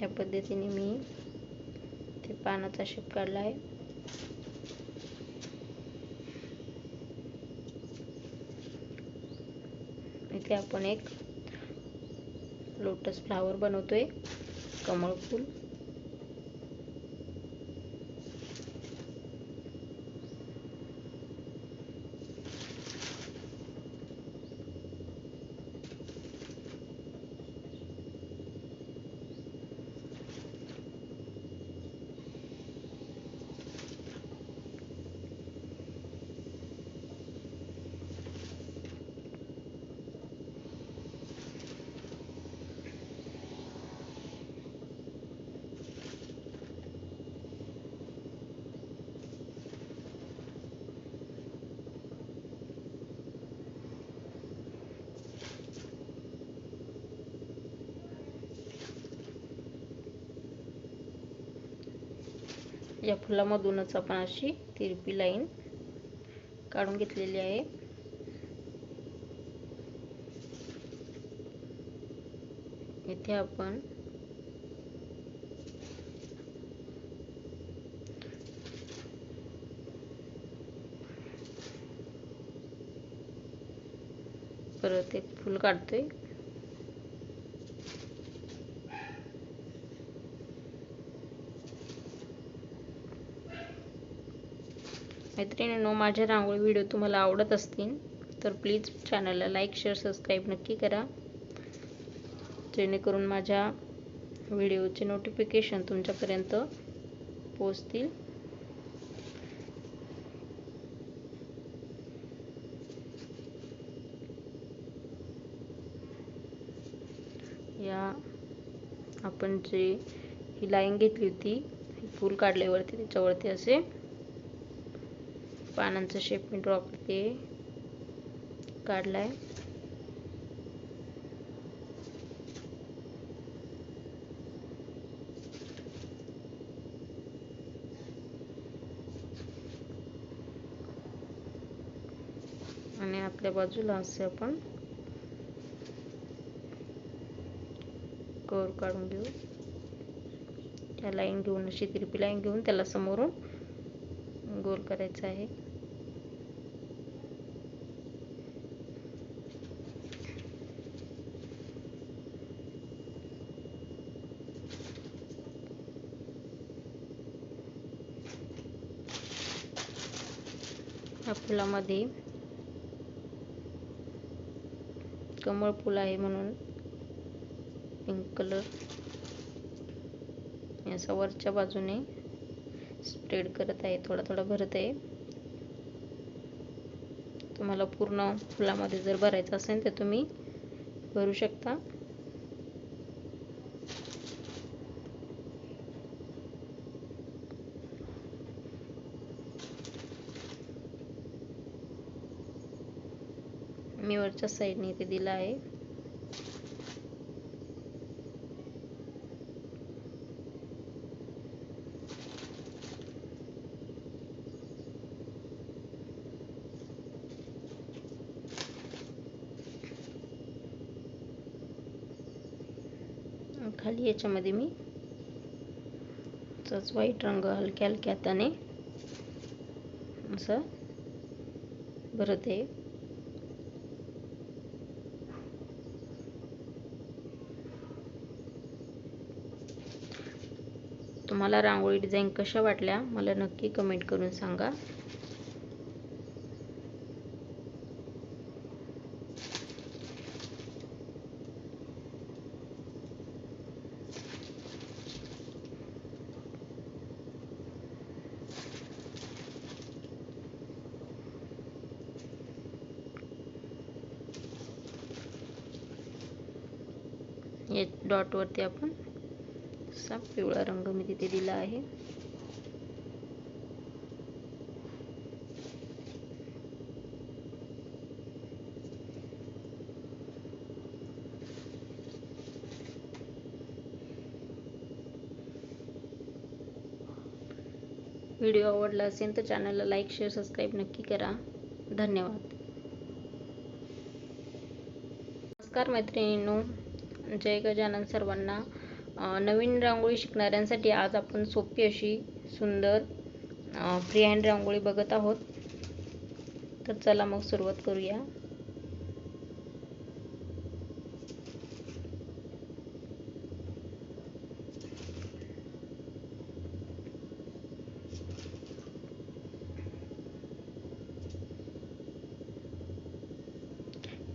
या पद्धतीने मी ते पानाचा शेप काढला आहे. इथे आपण एक लोटस फ्लावर बनवतोय. कमळ फूल. या फुलामधूनच आपण अशी तिरपी लाईन काढून घेतलेली आहे. इथे आपण परत एक फूल काढतोय. मैत्रिणींनो माझे रांगोळी व्हिडिओ तुम्हाला आवडत असतील तर प्लीज चॅनलला लाईक शेअर सबस्क्राईब नक्की करा. जेणेकरून माझ्या व्हिडिओचे नोटिफिकेशन तुमच्यापर्यंत पोचतील या आपण जे ही लाईन घेतली होती फूल काढल्यावरती त्याच्यावरती असे पानांचा शेप मी ड्रॉ करते काढलाय. आणि आपल्या बाजूला असे आपण कवर काढून घेऊ. त्या लाईन घेऊन अशी तिरपी लाईन घेऊन त्याला समोरून गोल करायचं आहे. ह्या फुलामध्ये. कमळ फुल आहे म्हणून. पिंक कलर याचा वरच्या बाजूने स्प्रेड करत आहे. थोडा थोडा भरत आहे. तुम्हाला पूर्ण फुलामध्ये जर भरायचं असेल तर तुम्ही भरू शकता. मी वरच्या साईडने इथे दिला आहे. खाली याच्यामध्ये मी तसंच व्हाईट रंग हलक्या हलक्या हाताने असं भरत आहे. तुम्हाला रांगोळी डिझाईन कशा वाटल्या मला नक्की कमेंट करून सांगा. या डॉटवरती आपण. असा पिवळा रंग मी तिथे दिला आहे. व्हिडिओ आवडला असेल तर चॅनलला लाईक शेअर सबस्क्राईब नक्की करा. धन्यवाद. नमस्कार मैत्रिणींनो. जय गजानन सर्वांना. नवीन रांगोळी शिकणाऱ्यांसाठी आज आपण सोपी अशी सुंदर फ्री हँड रांगोळी बघत आहोत. तर चला मग सुरुवात करूया.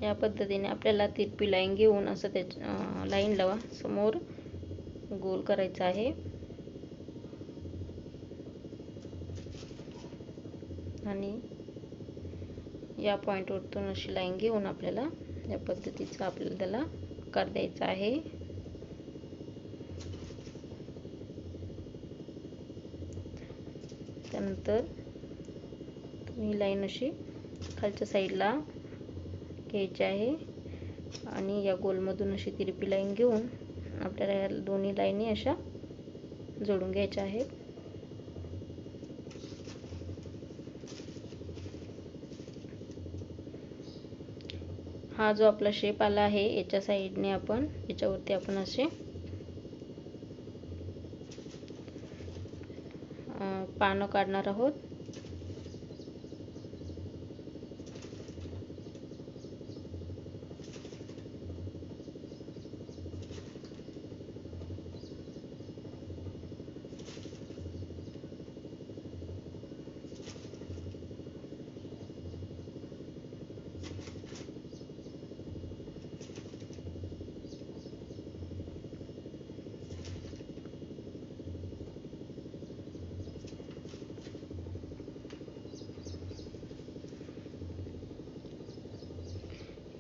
या पद्धतीने आपल्याला तिरपी लाईन घेऊन असं त्या लाईन लावा समोर. गोल करायचा आहे. आणि या पॉईंटवरतून अशी लाईन घेऊन आपल्याला या पद्धतीचा आपल्याला त्याला आकार द्यायचा आहे. त्यानंतर तुम्ही लाईन अशी खालच्या साईडला घ्यायची आहे. आणि या गोलमधून अशी तिरपी लाईन घेऊन आपल्याला या दोन्ही लाईनी अशा जोडून घ्यायच्या आहेत. हा जो आपला शेप आला आहे याच्या साईडने आपण याच्यावरती आपण असे पानं काढणार आहोत.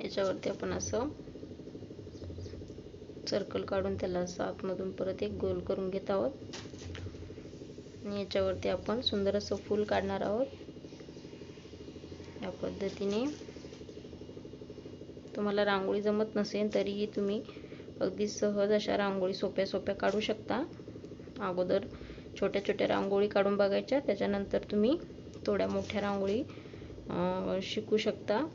याच्यावरती आपण असं सर्कल काढून त्याला असं आतमधून परत एक गोल करून घेत आहोत. आणि याच्यावरती आपण सुंदर असं फूल काढणार आहोत. या पद्धतीने. तुम्हाला रांगोळी जमत नसेल तरीही तुम्ही अगदी सहज अशा रांगोळी सोप्या सोप्या काढू शकता. अगोदर छोट्या छोट्या रांगोळी काढून बघायच्या. त्याच्यानंतर तुम्ही थोड्या मोठ्या रांगोळी शिकू शकता.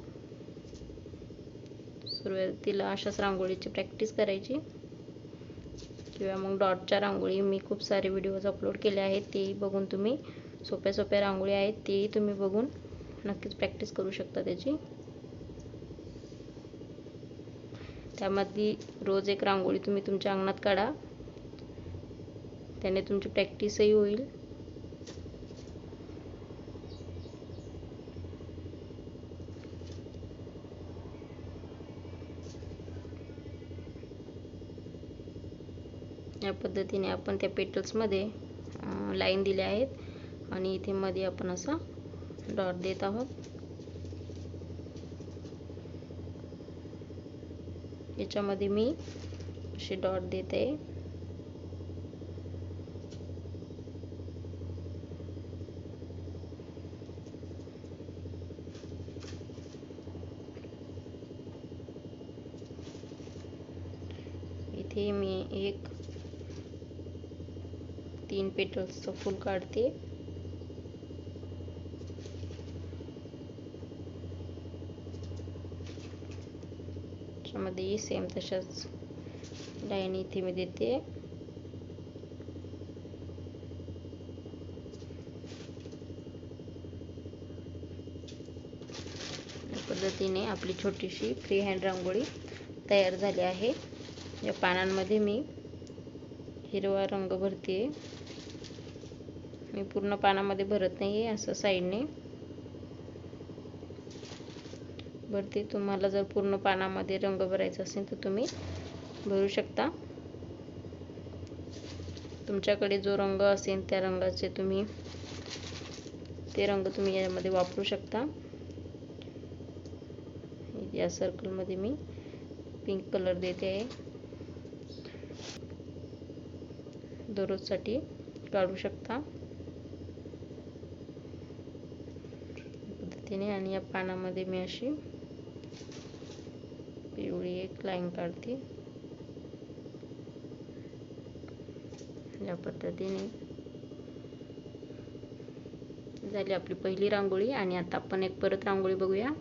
सुरुवातीला अशाच रांगोळीची प्रॅक्टिस करायची. किंवा मग डॉटच्या रांगोळी मी खूप सारे व्हिडिओज अपलोड केले आहेत तेही बघून तुम्ही. सोप्या सोप्या रांगोळी आहेत तेही तुम्ही बघून नक्कीच प्रॅक्टिस करू शकता त्याची. त्यामध्ये रोज एक रांगोळी तुम्ही तुमच्या अंगणात काढा. त्याने तुमची प्रॅक्टिसही होईल. या पद्धतीने आपण त्या पेटल्समध्ये लाईन दिल्या आहेत. आणि इथे मध्ये आपण असा डॉट देत आहोत. याच्यामध्ये मी असे डॉट देत. आहे इथे मी एक तीन पेटल्सचं फूल काढते. त्याच्यामध्ये सेम तशाच लाईन इथे मी देते. पद्धतीने आपली छोटीशी फ्री हँड रांगोळी तयार झाली आहे. या पानांमध्ये मी हिरवा रंग भरते. मी पूर्ण पानामध्ये भरत नाही आहे असं साईडने. भरते तुम्हाला जर पूर्ण पानामध्ये रंग भरायचा असेल तर तुम्ही भरू शकता. तुमच्याकडे जो रंग असेल त्या रंगाचे तुम्ही ते रंग तुम्ही यामध्ये वापरू शकता. या सर्कलमध्ये मी पिंक कलर देते आहे. दररोजसाठी काढू शकता. पद्धतीने आणि या पानामध्ये मी अशी पिवळी एक लाईन काढते. या पद्धतीने झाली आपली पहिली रांगोळी आणि आता आपण एक परत रांगोळी बघूया.